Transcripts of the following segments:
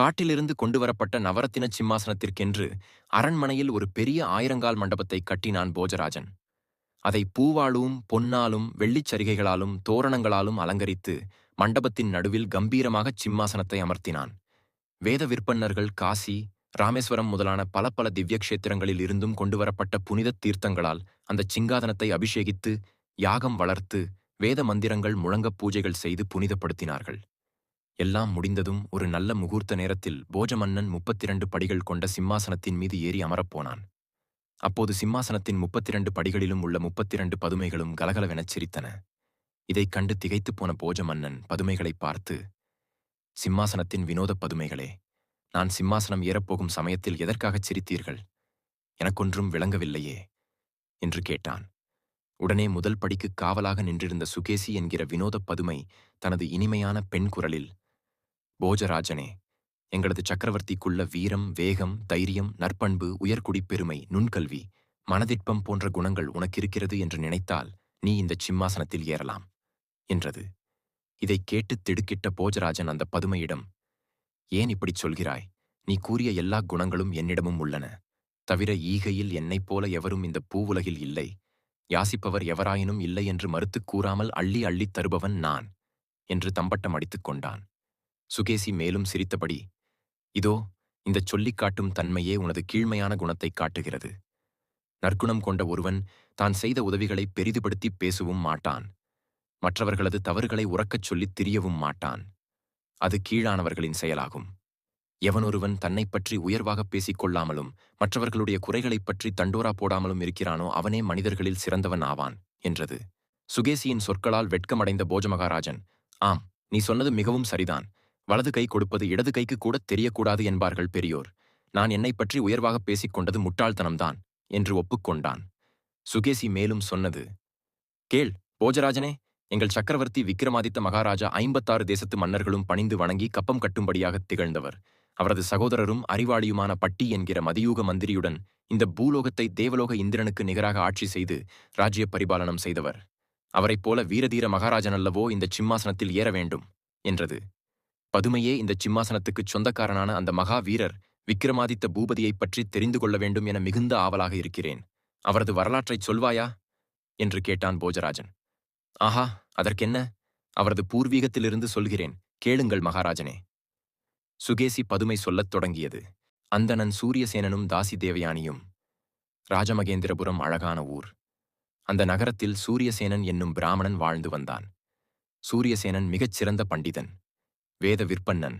காட்டிலிருந்து கொண்டுவரப்பட்ட நவரத்தின சிம்மாசனத்திற்கென்று அரண்மனையில் ஒரு பெரிய ஆயிரங்கால் மண்டபத்தை கட்டினான் போஜராஜன். அதை பூவாலும் பொன்னாலும் வெள்ளிச் சரிகைகளாலும் தோரணங்களாலும் அலங்கரித்து மண்டபத்தின் நடுவில் கம்பீரமாகச் சிம்மாசனத்தை அமர்த்தினான். வேத விற்பன்னர்கள் காசி ராமேஸ்வரம் முதலான பல பல திவ்யக்ஷேத்திரங்களில் இருந்தும் கொண்டுவரப்பட்ட புனித தீர்த்தங்களால் அந்தச் சிங்காதனத்தை அபிஷேகித்து யாகம் வளர்த்து வேத மந்திரங்கள் முழங்கப் பூஜைகள் செய்து புனிதப்படுத்தினார்கள். எல்லாம் முடிந்ததும் ஒரு நல்ல முகூர்த்த நேரத்தில் போஜமன்னன் முப்பத்திரண்டு படிகள் கொண்ட சிம்மாசனத்தின் மீது ஏறி அமரப்போனான் அப்போது சிம்மாசனத்தின் முப்பத்திரண்டு படிகளிலும் உள்ள முப்பத்திரண்டு பதுமைகளும் கலகலவெனச் சிரித்தன. இதைக் கண்டு திகைத்துப் போன போஜமன்னன் பதுமைகளைப் பார்த்து சிம்மாசனத்தின் வினோதப் பதுமைகளே நான் சிம்மாசனம் ஏறப்போகும் சமயத்தில் எதற்காகச் சிரித்தீர்கள்? எனக்கொன்றும் விளங்கவில்லையே என்று கேட்டான். உடனே முதல் படிக்குக் காவலாக நின்றிருந்த சுகேசி என்கிற வினோதப் பதுமை தனது இனிமையான பெண் குரலில் போஜராஜனே எங்களது சக்கரவர்த்திக்குள்ள வீரம் வேகம் தைரியம் நற்பண்பு உயர்குடிப்பெருமை நுண்கல்வி மனதிற்பம் போன்ற குணங்கள் உனக்கிருக்கிறது என்று நினைத்தால் நீ இந்தச் சிம்மாசனத்தில் ஏறலாம் என்றது. இதைக் கேட்டுத் திடுக்கிட்ட போஜராஜன் அந்த பதுமையிடம் ஏன் இப்படிச் சொல்கிறாய்? நீ கூறிய எல்லா குணங்களும் என்னிடமும் உள்ளன. தவிர ஈகையில் என்னைப் போல எவரும் இந்த பூவுலகில் இல்லை. யாசிப்பவர் எவராயினும் இல்லை என்று மறுத்துக் கூறாமல் அள்ளி அள்ளித் தருபவன் நான் என்று தம்பட்டம் அடித்துக் கொண்டான். சுகேசி மேலும் சிரித்தபடி இதோ இந்தச் சொல்லிக் காட்டும் தன்மையே உனது கீழ்மையான குணத்தைக் காட்டுகிறது. நற்குணம் கொண்ட ஒருவன் தான் செய்த உதவிகளை பெரிதுபடுத்திப் பேசவும் மாட்டான். மற்றவர்களது தவறுகளை உறக்கச் சொல்லித் திரியவும் மாட்டான். அது கீழானவர்களின் செயலாகும். எவனொருவன் தன்னைப் பற்றி உயர்வாகப் பேசிக் கொள்ளாமலும் மற்றவர்களுடைய குறைகளைப் பற்றி தண்டோரா போடாமலும் இருக்கிறானோ அவனே மனிதர்களில் சிறந்தவன் ஆவான் என்றது. சுகேசியின் சொற்களால் வெட்கமடைந்த போஜமகாராஜன் ஆம் நீ சொன்னது மிகவும் சரிதான். வலது கை கொடுப்பது இடது கைக்கு கூட தெரியக்கூடாது என்பார்கள் பெரியோர். நான் என்னைப் பற்றி உயர்வாகப் பேசிக் கொண்டது முட்டாள்தனம்தான் என்று ஒப்புக்கொண்டான். சுகேசி மேலும் சொன்னது கேள் போஜராஜனே எங்கள் சக்கரவர்த்தி விக்ரமாதித்த மகாராஜா ஐம்பத்தாறு தேசத்து மன்னர்களும் பணிந்து வணங்கி கப்பம் கட்டும்படியாகத் திகழ்ந்தவர். அவரது சகோதரரும் அறிவாளியுமான பட்டி என்கிற மதியூக மந்திரியுடன் இந்த பூலோகத்தை தேவலோக இந்திரனுக்கு நிகராக ஆட்சி செய்து ராஜ்ய பரிபாலனம் செய்தவர். அவரைப் போல வீரதீர மகாராஜனல்லவோ இந்த சிம்மாசனத்தில் ஏற வேண்டும் என்றது. பதுமையே இந்த சிம்மாசனத்துக்குச் சொந்தக்காரனான அந்த மகா வீரர் விக்ரமாதித்த பூபதியைப் பற்றி தெரிந்து கொள்ள வேண்டும் என மிகுந்த ஆவலாக இருக்கிறேன். அவரது வரலாற்றைச் சொல்வாயா? என்று கேட்டான் போஜராஜன். ஆஹா அதற்கென்ன? அவரது பூர்வீகத்திலிருந்து சொல்கிறேன். கேளுங்கள் மகாராஜனே. சுகேசி பதுமை சொல்லத் தொடங்கியது. அந்தணன் சூரியசேனனும் தாசி தேவயானியும். ராஜமகேந்திரபுரம் அழகான ஊர். அந்த நகரத்தில் சூரியசேனன் என்னும் பிராமணன் வாழ்ந்து வந்தான். சூரியசேனன் மிகச் சிறந்த பண்டிதன். வேத விற்பன்னன்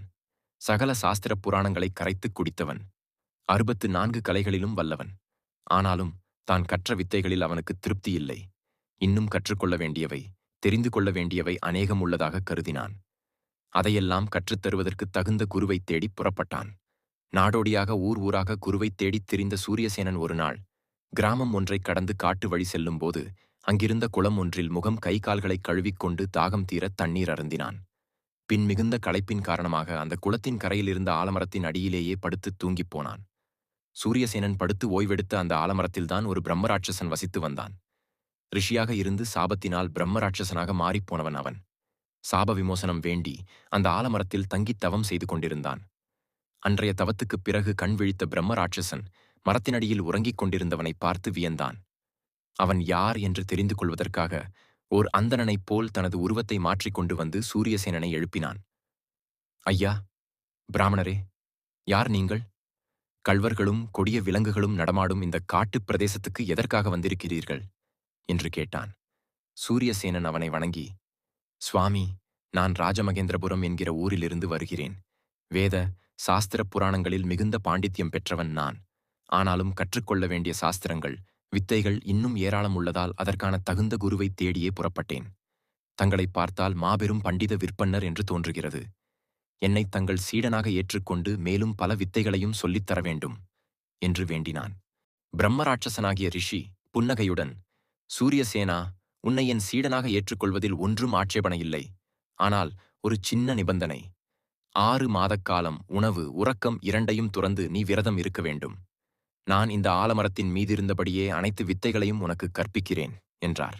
சகல சாஸ்திர புராணங்களை கரைத்துக் குடித்தவன் அறுபத்து நான்கு கலைகளிலும் வல்லவன். ஆனாலும் தான் கற்ற வித்தைகளில் அவனுக்கு திருப்தி இல்லை. இன்னும் கற்றுக்கொள்ள வேண்டியவை தெரிந்து கொள்ள வேண்டியவை அநேகம் உள்ளதாக கருதினான். அதையெல்லாம் கற்றுத்தருவதற்கு தகுந்த குருவைத் தேடிப் புறப்பட்டான். நாடோடியாக ஊர் ஊராக குருவைத் தேடித் திரிந்த சூரியசேனன் ஒரு நாள் கிராமம் ஒன்றைக் கடந்து காட்டு வழி செல்லும்போது அங்கிருந்த குளம் ஒன்றில் முகம் கை கால்களைக் கழுவிக்கொண்டு தாகம் தீர தண்ணீர் அருந்தினான். பின் மிகுந்த களைப்பின் காரணமாக அந்த குளத்தின் கரையில் இருந்த ஆலமரத்தின் அடியிலேயே படுத்து தூங்கிப் போனான். சூரியசேனன் படுத்து ஓய்வெடுத்த அந்த ஆலமரத்தில்தான் ஒரு பிரம்மராட்சசன் வசித்து வந்தான். ரிஷியாக இருந்து சாபத்தினால் பிரம்மராட்சசனாக மாறிப்போனவன் அவன். சாப விமோசனம் வேண்டி அந்த ஆலமரத்தில் தங்கித் தவம் செய்து கொண்டிருந்தான். அன்றைய தவத்துக்குப் பிறகு கண் விழித்த பிரம்மராட்சசன் மரத்தினடியில் உறங்கிக் கொண்டிருந்தவனை பார்த்து வியந்தான். அவன் யார் என்று தெரிந்து கொள்வதற்காக ஓர் அந்தணனைப் போல் தனது உருவத்தை மாற்றிக் கொண்டு வந்து சூரியசேனனை எழுப்பினான். ஐயா பிராமணரே யார் நீங்கள்? கள்வர்களும் கொடிய விலங்குகளும் நடமாடும் இந்த காட்டுப் பிரதேசத்துக்கு எதற்காக வந்திருக்கிறீர்கள்? என்று கேட்டான். சூரியசேனன் அவனை வணங்கி சுவாமி நான் ராஜமகேந்திரபுரம் என்கிற ஊரிலிருந்து வருகிறேன். வேத சாஸ்திர புராணங்களில் மிகுந்த பாண்டித்யம் பெற்றவன் நான். ஆனாலும் கற்றுக்கொள்ள வேண்டிய சாஸ்திரங்கள் வித்தைகள் இன்னும் ஏராளம் உள்ளதால் அதற்கான தகுந்த குருவைத் தேடியே புறப்பட்டேன். தங்களை பார்த்தால் மாபெரும் பண்டித விற்பன்னர் என்று தோன்றுகிறது. என்னை தங்கள் சீடனாக ஏற்றுக்கொண்டு மேலும் பல வித்தைகளையும் சொல்லித் தர வேண்டும் என்று வேண்டினான். பிரம்மராட்சசனாகிய ரிஷி புன்னகையுடன் சூரியசேனா உன்னை என் சீடனாக ஏற்றுக்கொள்வதில் ஒன்றும் ஆட்சேபணையில்லை ஆனால் ஒரு சின்ன நிபந்தனை. ஆறு மாதக்காலம் உணவு உறக்கம் இரண்டையும் துறந்து நீ விரதம் இருக்க வேண்டும். நான் இந்த ஆலமரத்தின் மீதிருந்தபடியே அனைத்து வித்தைகளையும் உனக்கு கற்பிக்கிறேன் என்றார்.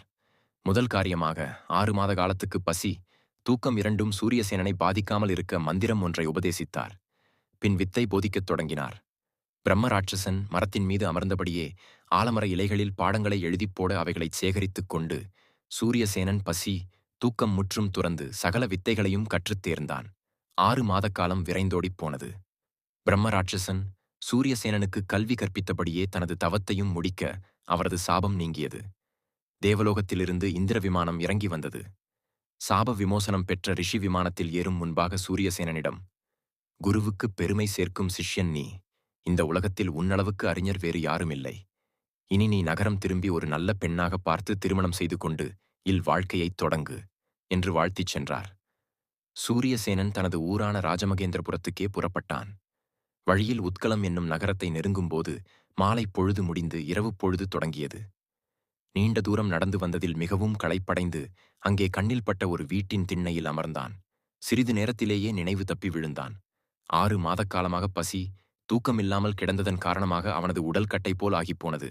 முதல் காரியமாக ஆறு மாத காலத்துக்கு பசி தூக்கம் இரண்டும் சூரியசேனனை பாதிக்காமல் இருக்க மந்திரம் ஒன்றை உபதேசித்தார். பின் வித்தை போதிக்கத் தொடங்கினார். பிரம்ம ராட்சசன் மரத்தின் மீது அமர்ந்தபடியே ஆலமர இலைகளில் பாடங்களை எழுதிப் போட அவைகளைச் சேகரித்துக் கொண்டு சூரியசேனன் பசி தூக்கம் முற்றும் துறந்து சகல வித்தைகளையும் கற்றுத் தேர்ந்தான். ஆறு மாதக்காலம் விரைந்தோடிப் போனது. பிரம்ம ராட்சசன் சூரியசேனனுக்கு கல்வி கற்பித்தபடியே தனது தவத்தையும் முடிக்க அவரது சாபம் நீங்கியது. தேவலோகத்திலிருந்து இந்திர விமானம் இறங்கி வந்தது. சாப விமோசனம் பெற்ற ரிஷி விமானத்தில் ஏறும் முன்பாக சூரியசேனனிடம் குருவுக்கு பெருமை சேர்க்கும் சிஷ்யன் நீ. இந்த உலகத்தில் உன்னளவுக்கு அறிஞர் வேறு யாரும் இல்லை இனி நீ நகரம் திரும்பி ஒரு நல்ல பெண்ணாக பார்த்து திருமணம் செய்து கொண்டு இல் வாழ்க்கையைத் தொடங்கு என்று வாழ்த்திச் சென்றார். சூரியசேனன் தனது ஊரான ராஜமகேந்திரபுரத்துக்கே புறப்பட்டான். வழியில் உத்கலம் என்னும் நகரத்தை நெருங்கும்போது மாலை பொழுது முடிந்து இரவு பொழுது தொடங்கியது. நீண்ட தூரம் நடந்து வந்ததில் மிகவும் களைப்படைந்து அங்கே கண்ணில் பட்ட ஒரு வீட்டின் திண்ணையில் அமர்ந்தான். சிறிது நேரத்திலேயே நினைவு தப்பி விழுந்தான். ஆறு மாதக்காலமாக பசி தூக்கமில்லாமல் கிடந்ததன் காரணமாக அவனது உடல் கட்டை போல் ஆகிப்போனது.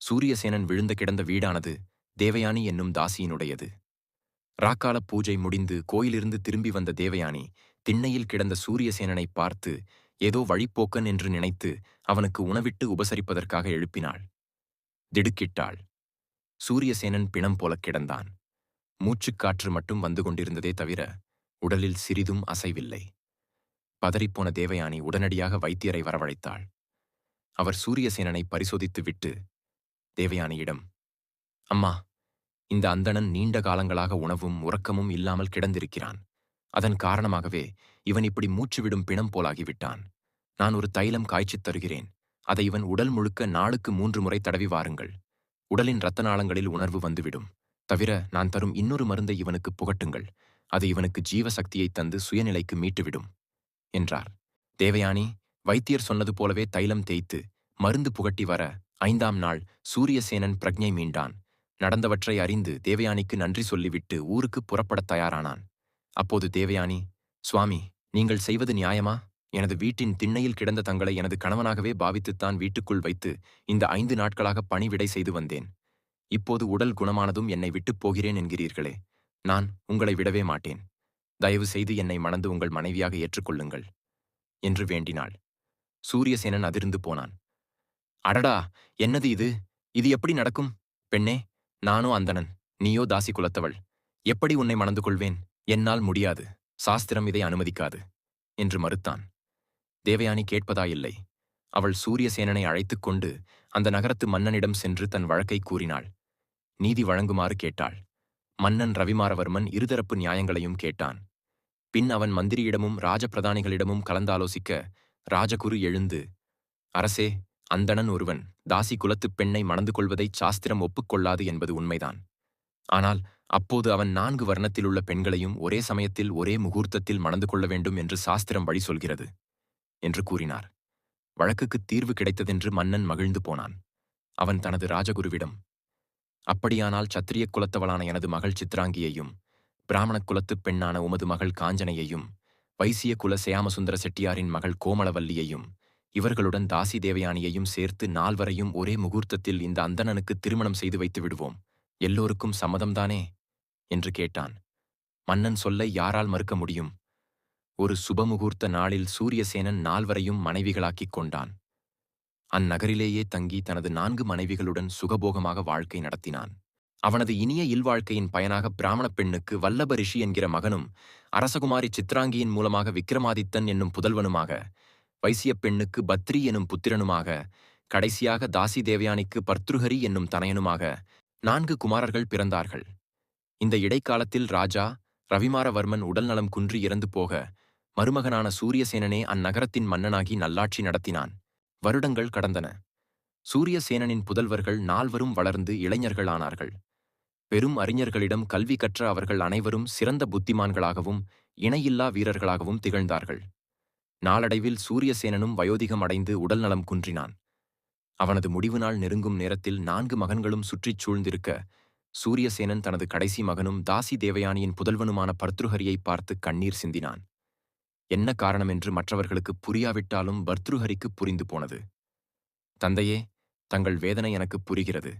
சூரியசேனன் விழுந்த கிடந்த வீடானது தேவயானி என்னும் தாசியினுடையது. ராக்கால பூஜை முடிந்து கோயிலிருந்து திரும்பி வந்த தேவயானி திண்ணையில் கிடந்த சூரியசேனனை பார்த்து ஏதோ வழிப்போக்கன் என்று நினைத்து அவனுக்கு உணவிட்டு உபசரிப்பதற்காக எழுப்பினாள். திடுக்கிட்டாள். சூரியசேனன் பிணம் போலக் கிடந்தான். மூச்சுக்காற்று மட்டும் வந்து கொண்டிருந்ததே தவிர உடலில் சிறிதும் அசைவில்லை. பதறிப்போன தேவயானி உடனடியாக வைத்தியரை வரவழைத்தாள். அவர் சூரியசேனனை பரிசோதித்துவிட்டு தேவயானியிடம் அம்மா இந்த அந்தணன் நீண்ட காலங்களாக உணவும் உறக்கமும் இல்லாமல் கிடந்திருக்கிறான். அதன் காரணமாகவே இவன் இப்படி மூச்சுவிடும் பிணம் போலாகிவிட்டான். நான் ஒரு தைலம் காய்ச்சித் தருகிறேன். அதை இவன் உடல் முழுக்க நாளுக்கு மூன்று முறை தடவி வாருங்கள். உடலின் இரத்த நாளங்களில் உணர்வு வந்துவிடும். தவிர நான் தரும் இன்னொரு மருந்தை இவனுக்கு புகட்டுங்கள். அது இவனுக்கு ஜீவ சக்தியைத் தந்து சுயநிலைக்கு மீட்டுவிடும் என்றார். தேவயானி வைத்தியர் சொன்னது போலவே தைலம் தேய்த்து மருந்து புகட்டி வர ஐந்தாம் நாள் சூரியசேனன் பிரக்ஞை மீண்டான். நடந்தவற்றை அறிந்து தேவயானிக்கு நன்றி சொல்லிவிட்டு ஊருக்கு புறப்படத் தயாரானான். அப்போது தேவயானி சுவாமி நீங்கள் செய்வது நியாயமா? எனது வீட்டின் திண்ணையில் கிடந்த தங்களை எனது கணவனாகவே பாவித்துத்தான் வீட்டுக்குள் வைத்து இந்த ஐந்து நாட்களாக பணிவிடை செய்து வந்தேன். இப்போது உடல் குணமானதும் என்னை விட்டுப் போகிறேன் என்கிறீர்களே. நான் உங்களை விடவே மாட்டேன். தயவு செய்து என்னை மணந்து உங்கள் மனைவியாக ஏற்றுக்கொள்ளுங்கள் என்று வேண்டினாள். சூரியசேனன் அதிர்ந்து போனான். அடடா! என்னது இது? இது எப்படி நடக்கும்? பெண்ணே நானோ அந்தணன் நீயோ தாசி குலத்தவள். எப்படி உன்னை மணந்து கொள்வேன்? என்னால் முடியாது சாஸ்திரம் இதை அனுமதிக்காது என்று மறுத்தான். தேவயானி கேட்பதாயில்லை. அவள் சூரியசேனனை அழைத்துக் கொண்டு அந்த நகரத்து மன்னனிடம் சென்று தன் வழக்கை கூறினாள். நீதி வழங்குமாறு கேட்டாள். மன்னன் ரவிமாரவர்மன் இருதரப்பு நியாயங்களையும் கேட்டான். பின் அவன் மந்திரியிடமும் ராஜபிரதானிகளிடமும் கலந்தாலோசிக்க ராஜகுரு எழுந்து அரசே அந்தணன் ஒருவன் தாசி குலத்துப் பெண்ணை மணந்து கொள்வதைச் சாஸ்திரம் ஒப்புக்கொள்ளாது என்பது உண்மைதான். ஆனால் அப்போது அவன் நான்கு வர்ணத்திலுள்ள பெண்களையும் ஒரே சமயத்தில் ஒரே முகூர்த்தத்தில் மணந்து கொள்ள வேண்டும் என்று சாஸ்திரம் வழி சொல்கிறது என்று கூறினார். வழக்குக்குத் தீர்வு கிடைத்ததென்று மன்னன் மகிழ்ந்து போனான். அவன் தனது ராஜகுருவிடம் அப்படியானால் சத்திரிய குலத்தவளான எனது மகள் சித்ராங்கியையும் பிராமணக் குலத்துப் பெண்ணான உமது மகள் காஞ்சனையையும் வைசிய குல சியாமசுந்தர செட்டியாரின் மகள் கோமளவல்லியையும் இவர்களுடன் தாசி தேவயானியையும் சேர்த்து நால்வரையும் ஒரே முகூர்த்தத்தில் இந்த அந்தணனுக்கு திருமணம் செய்து வைத்து விடுவோம். எல்லோருக்கும் சம்மதம்தானே? என்று கேட்டான். மன்னன் சொல்லை யாரால் மறுக்க முடியும்? ஒரு சுபமுகூர்த்த நாளில் சூரியசேனன் நால்வரையும் மனைவிகளாக்கிக் கொண்டான். அந்நகரிலேயே தங்கி தனது நான்கு மனைவிகளுடன் சுகபோகமாக வாழ்க்கை நடத்தினான். அவனது இனிய இல்வாழ்க்கையின் பயனாக பிராமணப் பெண்ணுக்கு வல்லப ரிஷி என்கிற மகனும் அரசகுமாரி சித்ராங்கியின் மூலமாக விக்ரமாதித்தன் என்னும் புதல்வனுமாக வைசியப் பெண்ணுக்கு பத்ரி எனும் புத்திரனுமாக கடைசியாக தாசி தேவயானிக்கு பர்த்ருஹரி என்னும் தனையனுமாக நான்கு குமாரர்கள் பிறந்தார்கள். இந்த இடைக்காலத்தில் ராஜா ரவிமாரவர்மன் உடல்நலம் குன்றி இறந்து போக மருமகனான சூரியசேனனே அந்நகரத்தின் மன்னனாகி நல்லாட்சி நடத்தினான். வருடங்கள் கடந்தன. சூரியசேனனின் புதல்வர்கள் நால்வரும் வளர்ந்து இளைஞர்களானார்கள். பெரும் அறிஞர்களிடம் கல்வி கற்ற அவர்கள் அனைவரும் சிறந்த புத்திமான்களாகவும் இணையில்லா வீரர்களாகவும் திகழ்ந்தார்கள். நாளடைவில் சூரியசேனனும் வயோதிகம் அடைந்து உடல்நலம் குன்றினான். அவனது முடிவு நாள் நெருங்கும் நேரத்தில் நான்கு மகன்களும் சுற்றிச் சூழ்ந்திருக்க சூரியசேனன் தனது கடைசி மகனும் தாசி தேவயானியின் புதல்வனுமான பர்த்ருஹரியை பார்த்து கண்ணீர் சிந்தினான். என்ன காரணமென்று மற்றவர்களுக்கு புரியாவிட்டாலும் பர்த்ருஹரிக்கு புரிந்து போனது. தந்தையே தங்கள் வேதனை எனக்கு புரிகிறது.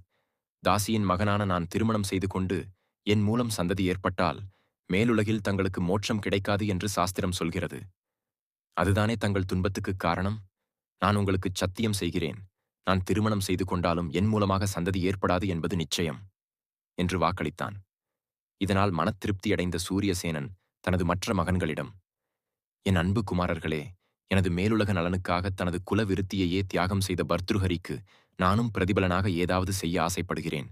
தாசியின் மகனான நான் திருமணம் செய்து கொண்டு என் மூலம் சந்ததி ஏற்பட்டால் மேலுலகில் தங்களுக்கு மோட்சம் கிடைக்காது என்று சாஸ்திரம் சொல்கிறது. அதுதானே தங்கள் துன்பத்துக்குக் காரணம்? நான் உங்களுக்கு சத்தியம் செய்கிறேன். நான் திருமணம் செய்து கொண்டாலும் என் மூலமாக சந்ததி ஏற்படாது என்பது நிச்சயம் என்று வாக்களித்தான். இதனால் மனத்திருப்தியடைந்த சூரியசேனன் தனது மற்ற மகன்களிடம் என் அன்பு குமாரர்களே எனது மேலுலக நலனுக்காக தனது குல விருத்தியையே தியாகம் செய்த பர்த்ருஹரிக்கு நானும் பிரதிபலனாக ஏதாவது செய்ய ஆசைப்படுகிறேன்.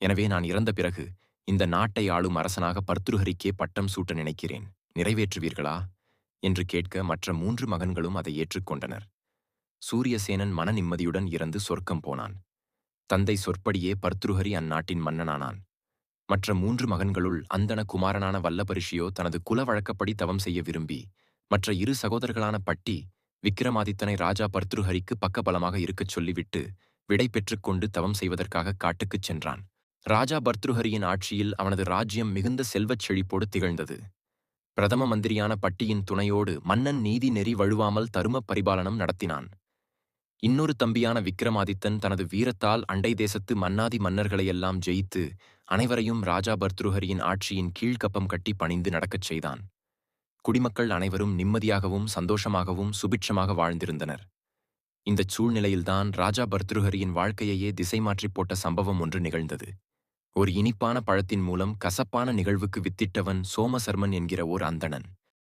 எனவே நான் இறந்த பிறகு இந்த நாட்டை ஆளும் அரசனாக பர்த்ருஹரிக்கே பட்டம் சூட்ட நினைக்கிறேன். நிறைவேற்றுவீர்களா? என்று கேட்க மற்ற மூன்று மகன்களும் அதை ஏற்றுக்கொண்டனர். சூரியசேனன் மன நிம்மதியுடன் இறந்து சொர்க்கம் போனான். தந்தை சொற்படியே பர்த்ருஹரி அந்நாட்டின் மன்னனானான். மற்ற மூன்று மகன்களுள் அந்தண குமாரனான வல்லபரிஷியோ தனது குல வழக்கப்படி தவம் செய்ய விரும்பி மற்ற இரு சகோதரர்களான பட்டி விக்கிரமாதித்தனை ராஜா பர்த்ருஹரிக்கு பக்கபலமாக இருக்கச் சொல்லிவிட்டு விடை பெற்றுக்கொண்டு தவம் செய்வதற்காக காட்டுக்குச் சென்றான். ராஜா பர்த்ருஹரியின் ஆட்சியில் அவனது ராஜ்யம் மிகுந்த செல்வச் செழிப்போடு திகழ்ந்தது. பிரதம மந்திரியான பட்டியின் துணையோடு மன்னன் நீதி நெறி வழுவாமல் தரும பரிபாலனம் நடத்தினான். இன்னொரு தம்பியான விக்கிரமாதித்தன் தனது வீரத்தால் அண்டை தேசத்து மன்னாதி மன்னர்களையெல்லாம் ஜெயித்து அனைவரையும் ராஜா பர்த்ருஹரியின் ஆட்சியின் கீழ்கப்பம் கட்டி பணிந்து நடக்கச் செய்தான். குடிமக்கள் அனைவரும் நிம்மதியாகவும் சந்தோஷமாகவும் சுபிட்சமாக வாழ்ந்திருந்தனர். இந்தச் சூழ்நிலையில்தான் ராஜா பர்த்ருஹரியின் வாழ்க்கையையே திசை மாற்றிப் போட்ட சம்பவம் ஒன்று நிகழ்ந்தது. ஒரு இனிப்பான பழத்தின் மூலம் கசப்பான நிகழ்வுக்கு வித்திட்டவன் சோமசர்மன் என்கிற ஓர் அந்தணன்.